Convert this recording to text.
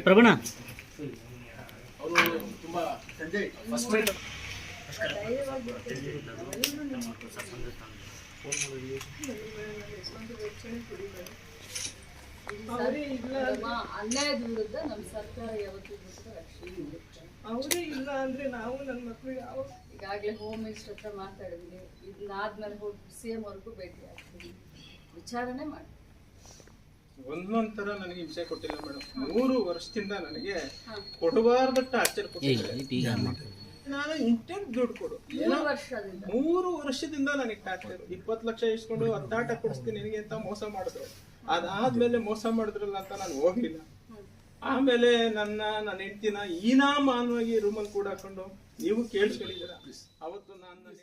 ಪ್ರಭಣ ಅವರು ತುಂಬಾ first mite ನಮ್ಮ ಅನ್ಯಾಯದ ವಿರುದ್ಧ ನಮ್ಮ ಸರ್ಕಾರ ಯಾವತ್ತೂ ರಕ್ಷಣೆ ಅವರೇ ಇಲ್ಲ ಅಂದ್ರೆ ನಾವು ನನ್ನ ಮಕ್ಕಳು ಯಾವ ಈಗಾಗಲೇ ಹೋಮ್ ಮಿನಿಸ್ಟರ್ ಹತ್ರ ಮಾತಾಡಿದ್ವಿ. ಇದನ್ನಾದ್ಮೇಲೆ ಹೋಗಿ ಸಿ ಎಂ ಅವ್ರಿಗೂ ಭೇಟಿ ಆಗ್ತೀವಿ. ವಿಚಾರಣೆ ಮಾಡಿ. ಒಂದೊಂದ್ ತರ ನನಗೆ ವಿಷಯ ಕೊಟ್ಟಿಲ್ಲ ಮೇಡಮ್ ಮೂರು ವರ್ಷದಿಂದ ನನಗೆ ಕೊಡಬಾರ್ದ ಟಾರ್ಚರ್ ಕೊಟ್ಟಿದ್ದಾರೆ ನಾನು ಇಂಟೆಂಟ್ ದುಡ್ಡು ಕೊಡು. ಮೂರು ವರ್ಷದಿಂದ. ಮೂರು ವರ್ಷದಿಂದ ನನಗೆ ಟಾರ್ಚರ್ ಇಪ್ಪತ್ತು ಲಕ್ಷ ಇಸ್ಕೊಂಡು ಹತ್ತಾಟ ಕೊಡಿಸ್ತೀನಿ ನಿನಗೆ ಅಂತ ಮೋಸ ಮಾಡಿದ್ರು. ಅದಾದ್ಮೇಲೆ ಮೋಸ ಮಾಡಿದ್ರಲ್ಲ ಅಂತ ನಾನು ಹೋಗ್ಲಿಲ್ಲ ಆಮೇಲೆ ನನ್ನ ನನ್ನ ಹೆಂಡ್ತಿನ ಈನಾಮಾನವಾಗಿ ರೂಮಲ್ಲಿ ಕೂಡ ಹಾಕೊಂಡು ನೀವು ಕೇಳಿಸ್ಕೊಂಡಿದ್ದೀರಾ? ಅವತ್ತು ನಾನು